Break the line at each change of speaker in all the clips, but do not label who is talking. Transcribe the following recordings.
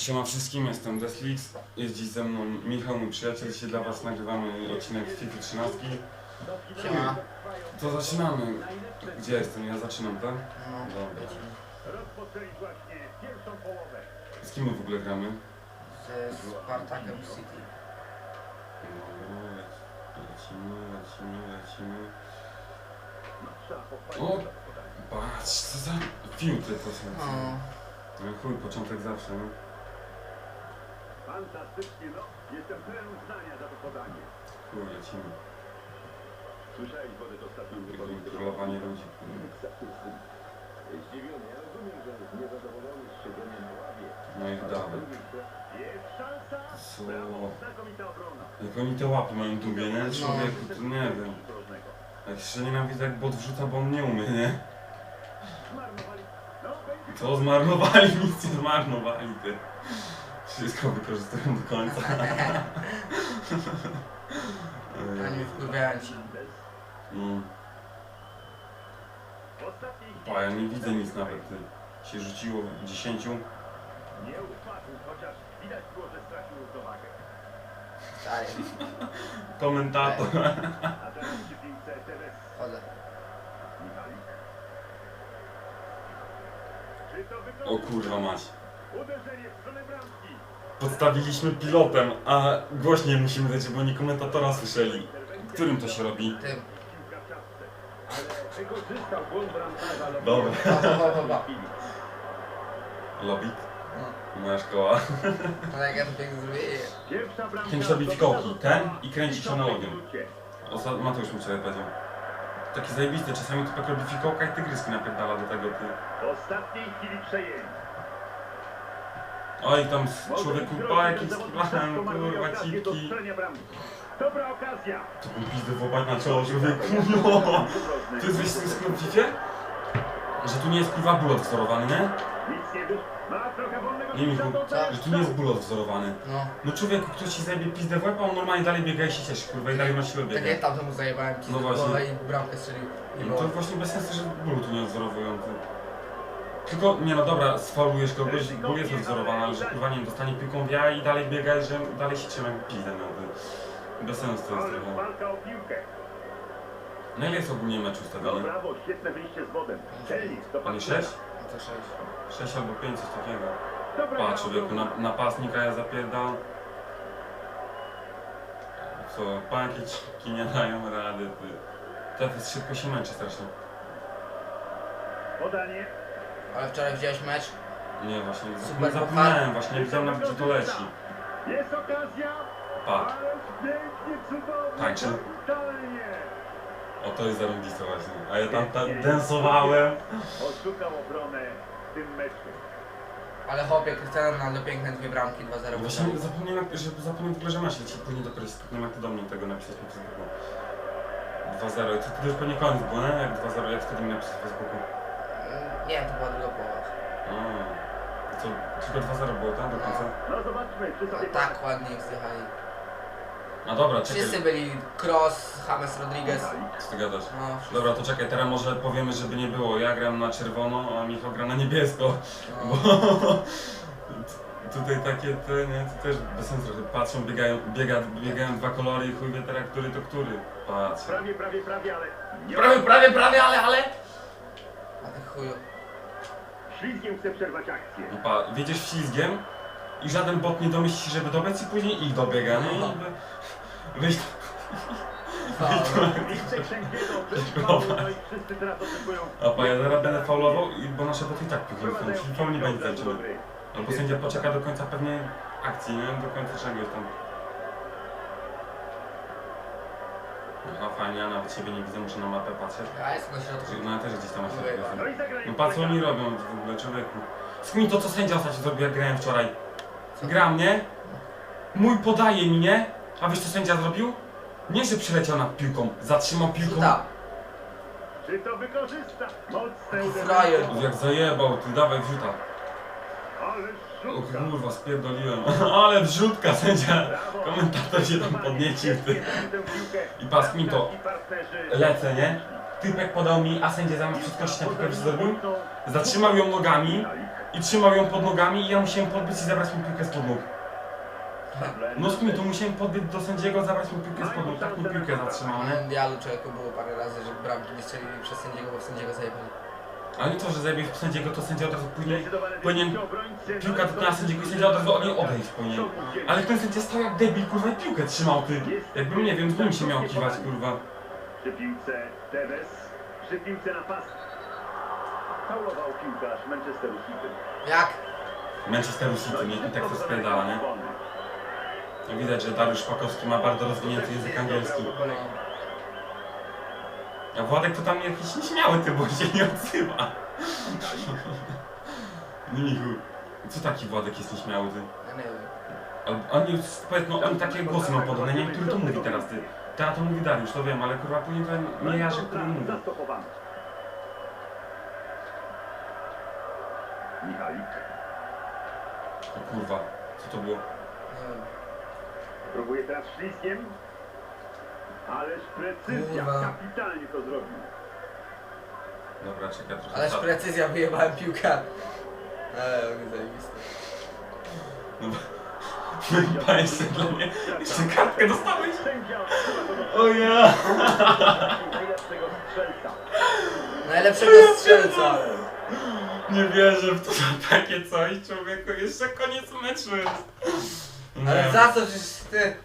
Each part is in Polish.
Siema wszystkim, jestem Deslix. Jest dziś ze mną Michał, mój przyjaciel. Dzisiaj dla Was nagrywamy odcinek z FIFA 13.
Siema.
To zaczynamy. Gdzie jestem? Ja zaczynam, tak?
No,
Dobra. Z kim my w ogóle gramy?
Ze Spartakiem City.
Lec- lecimy, lecimy, lecimy. O! Patrz, co za filtry to są.
No,
No chuj, początek zawsze, no.
Fantastycznie, no. Jestem pełen uznania za to podanie.
Chuj, lecimy.
Słyszałeś wodę ostatnią wypowiedź.
kontrolowanie ludzi.
Zdziwiony, ja rozumiem, że jest niezadowolony z siedzenia na ławie.
No i dawaj.
Jest szansa.
Co?
Brawo, znakomita obrona.
Jak oni te łapy mają długie, nie? Człowieku, to nie wiem. Jak się nienawidzę jak bot wrzuca, bo on nie umie, nie?
Zmarnowali. No, będzie
Co zmarnowali, nic nie zmarnowali, ty. Wszystko wykorzystują do końca.
ani wpływają ci.
Mm.
w ostatniej
Pa, ja nie widzę nic nawet, ty. Się rzuciło w 10.
Nie upadł, chociaż widać było, że stracił równowagę.
Komentator.
A teraz przy piłce Tevez
chodzę.
Michalik. Czy to
O kurwa mać. Podstawiliśmy pilotem, a głośniej musimy dać, bo oni komentatora słyszeli. Którym to się robi?
Tym.
Dobra.
Ba, ba, ba, ba.
Lobik?
No,
Moja szkoła.
to
sobie
do
fikołki, ten i kręci
W
się na
piątej
ogień.
minucie.
Osta- Mateusz mi wczoraj powiedział. Taki zajebisty, czasami typek robi fikołka i tygryski napierdala do tego, ty.
W ostatniej chwili przejęli.
Oj, tam z człowieku,
Mogą
pa,
zrobić,
jakim
że zawodnik
skibachem,
szybko marnuje
kurwa, cipki.
Dobra okazja.
To był pizdy w obaj na czoło, człowieku, no. To jest wiesz, co jest w FIFA? Że tu nie jest kurwa bulot wzorowany, nie?
Nie do
że tu nie jest bulot wzorowany.
No,
No człowieku, ktoś ci zajebie pizdę w łeb, a on normalnie dalej biega i się cieszy, kurwa, i dalej na siłę
tak
biega.
jak tamtemu zajebałem ci
No
no
właśnie.
i bramkę strzelił. Nie
No to właśnie bez sensu, że ból tu nie odwzorowują. ty. Tylko, nie no dobra, sfaulujesz kogoś, ból jest odwzorowany, ale że kurwa nie wiem, dostanie piłką w jaja i dalej biega i że dalej się trzyma jak pizdę miał. ty. Bez sensu to jest trochę.
walka o piłkę.
No ile jest ogólnie mecz
No
ustawiony?
brawo, świetne wyjście z wodem. Celnik, to
A nie 6?
No to sześć.
6 albo 5, coś takiego.
Dobra,
Pa, człowieku, na, napastnika ja zapierdam. Co, panki ci nie dają rady, ty. Tefes szybko się męczy strasznie.
Podanie.
Ale wczoraj widziałeś mecz?
Nie, właśnie,
Super
zapomniałem, właśnie nie wiedziałem nawet gdzie to leci.
Jest okazja.
Pa,
Ależ pięknie, cudownie.
Tańczy. O to jest zarąbiste właśnie. A ja tam ta, densowałem.
Oszukał obronę w tym meczu.
Ale chłopie, Krystiano Ronaldo piękne dwie bramki, 2-0.
Właśnie zapomniałem, że zapomniałem w ogóle, że mecz leci. Później dopiero się skapnąłem, jak ty do mnie tego napisać na Facebooku. 2-0 i to wtedy już pewnie koniec było, nie? Jak 2-0, jak wtedy mi napisać na Facebooku.
Nie to była druga połowa.
A, co, tylko 2-0 było, tak? Do końca?
No zobaczmy, czy
No,
sobie
tak ładnie ich zjechali.
A dobra, czekaj.
Wszyscy byli Cross, James Rodriguez.
Co ty gadasz?
No, wszyscy.
Dobra, to czekaj, teraz może powiemy, żeby nie było. Ja gram na czerwono, a Michał gra na niebiesko.
No.
Bo tutaj takie te, nie, to też bez sensu trochę. Patrzą, biegają, biega, biegają dwa kolory i chuj wie teraz, który to który. Patrz.
Prawie, prawie, prawie, ale nie
Prawie, prawie, prawie, ale, ale.
A ty chuju.
Ślizgiem chce przerwać akcję.
No pa, wiedziesz ślizgiem i żaden bot nie domyśli się, żeby dobiec i później ich dobiega, nie? I by- Wyjść,
Listek sędziego przeszkodził, no i wszyscy teraz oczekują.
a pa, ja zaraz będę faulował, i- bo nasze boty i tak piłki
Wprowadzają
czyli faul nie
piłkę
będzie
od razu do
tańczyły.
gry.
Albo sędzia poczeka do końca pewnie akcji, nie? Do końca czegoś tam. Aha, fajnie, ja nawet siebie nie widzę, muszę na mapę patrzeć.
Ja jestem na środku.
No ja też gdzieś tam na środku
No
No patrz co oni robią w ogóle, człowieku. Skmin to co sędzia ostatnio zrobił, jak grałem wczoraj.
Co?
Gra mnie, mój podaje mi, nie? A wiesz co sędzia zrobił? Nie, że przyleciał nad piłką, zatrzymał piłką.
Cuda.
Czy to wykorzysta? Mocne uderzenie.
Frajer.
Jak zajebał, ty dawaj wrzuta. O kurwa, spierdoliłem. Ale wrzutka, sędzia. Komentator się tam podniecił, ty. I pas mi to. Lecę, nie? Typek podał mi, a sędzia zamiast przeskoczyć na piłkę, wiesz co zrobił? Zatrzymał ją nogami, i trzymał ją pod nogami i ja musiałem podbić i zabrać mu piłkę spod nóg. Z mi to musiałem podbić do sędziego, zabrać mu piłkę spod nóg, tak mi piłkę zatrzymał, nie?
mundialu człowieku było parę razy, że bramki nie strzelili przez sędziego, bo sędziego zajebali.
Ale nie to, że zabił sędziego, to sędzia od razu później powinien piłka dotknęła sędziego i sędzia od razu od niej odejść powinien. Ale ten sędzia stał jak debil, kurwa, i piłkę trzymał, ty. Jakbym, nie wiem, z nim się miał kiwać, kurwa.
Przy piłce Tevez, przy piłce na pas. Faulował piłkarz Manchesteru City.
Jak?
Manchesteru City, nie? I tak to spierdala, nie? No Widać, że Dariusz Szpakowski ma bardzo rozwinięty język angielski. A Władek to tam jakiś nieśmiały ty, bo się nie odzywa. Michu, co taki Władek jest nieśmiały, ty?
Ja nie wiem.
Ale Oni, powiedz, no oni takie głosy mam podobne, nie wiem, który to mówi teraz, ty. Teraz to mówi Dariusz, to wiem, ale kurwa później to nie ja, że który mówi.
Zastopowany. Michalik
O kurwa, co to było?
Nie wiem.
próbuje teraz śliskiem. Ależ precyzja,
Kurwa.
kapitalnie to zrobił.
Dobra, czekaj trochę.
Ależ
czas.
precyzja, wyjebałem piłkę. Ale on jest zajebisty.
Panie jeszcze dla mnie, jeszcze kartkę dostałeś?
Sędzia
O ja!
najlepszego strzelca.
Najlepszego strzelca.
Nie wierzę w to, że takie coś, człowieku, jeszcze koniec meczu jest.
Ale
Nie.
za co przecież ty?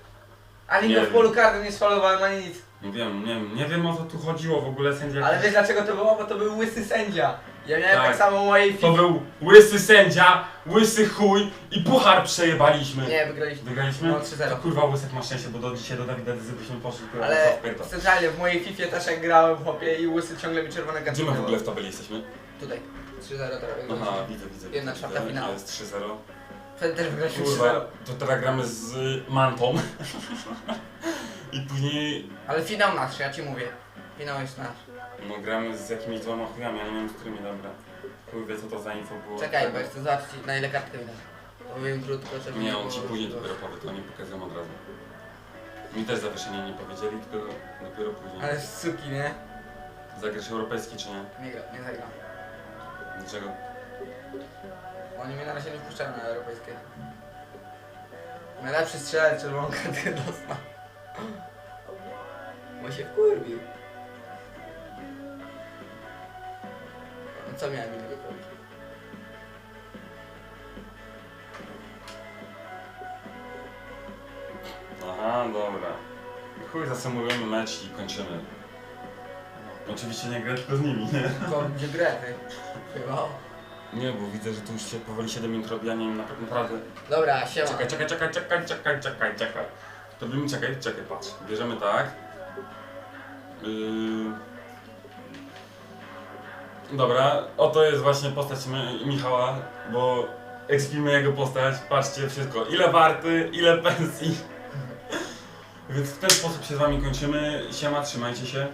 Ani
Nie
go w
wiem.
polu karnym nie sfalowałem, ani nic.
Nie wiem, nie wiem, nie wiem o co tu chodziło w ogóle sędzia.
Ale wiesz dlaczego to było? Bo to był łysy sędzia. Ja miałem tak,
Tak.
samo mojej
To był łysy sędzia, łysy chuj i puchar przejebaliśmy.
Nie, wygraliśmy.
Wygraliśmy?
No 3-0.
To kurwa łysek ma szczęście, bo do dzisiaj do Dawida Dezy byśmy poszli kurwa
Ale
wpierdol.
centralnie w mojej FIFA też jak grałem chłopie i łysy ciągle mi czerwone
Gdzie
kartki
my w ogóle w tabeli jesteśmy?
Tutaj. 3-0 teraz.
Aha, widzę, widzę.
Jedna
widzę,
czwarta
widzę.
finału.
Jest 3-0.
Wtedy też wygraliśmy 3-0.
Kurwa, to teraz gramy z Mantą. I później
Ale finał nasz, ja ci mówię. Finał jest nasz.
no gramy z jakimiś dwoma chujami, ale nie wiem z którymi, dobra. Chuj wie co to za info było.
Czekaj, bo chcę zobaczyć na ile kartkę mi da. Powiem krótko, żeby
Nie, on ci później dopiero powie, to oni pokazują od razu. Mi też zawieszenie nie powiedzieli, tylko dopiero później.
Ale suki, nie?
Zagrasz europejski czy nie?
Nie gra, nie zagram.
Dlaczego?
Oni mnie na razie nie wpuszczają na europejskie. Najlepszy strzelec czerwoną kartkę dostał. Bo się wkurwił. No co miałem innego powiedzieć?
Aha, dobra. Chuj, zasumujemy mecz i kończymy. Oczywiście nie grę tylko z nimi, nie?
To będzie grę, ty. Chyba.
Nie, bo widzę, że tu już się powoli 7 minut robi, a nie wiem, na- naprawdę.
Dobra, siema.
Czekaj, czekaj, czekaj, czekaj, czekaj, czekaj, czekaj. To bym, czekaj, czekaj, patrz. Bierzemy tak. Yy... Dobra, oto jest właśnie postać Mi- Michała, bo ekspimy jego postać, patrzcie wszystko, ile warty, ile pensji. Więc w ten sposób się z wami kończymy. Siema, trzymajcie się.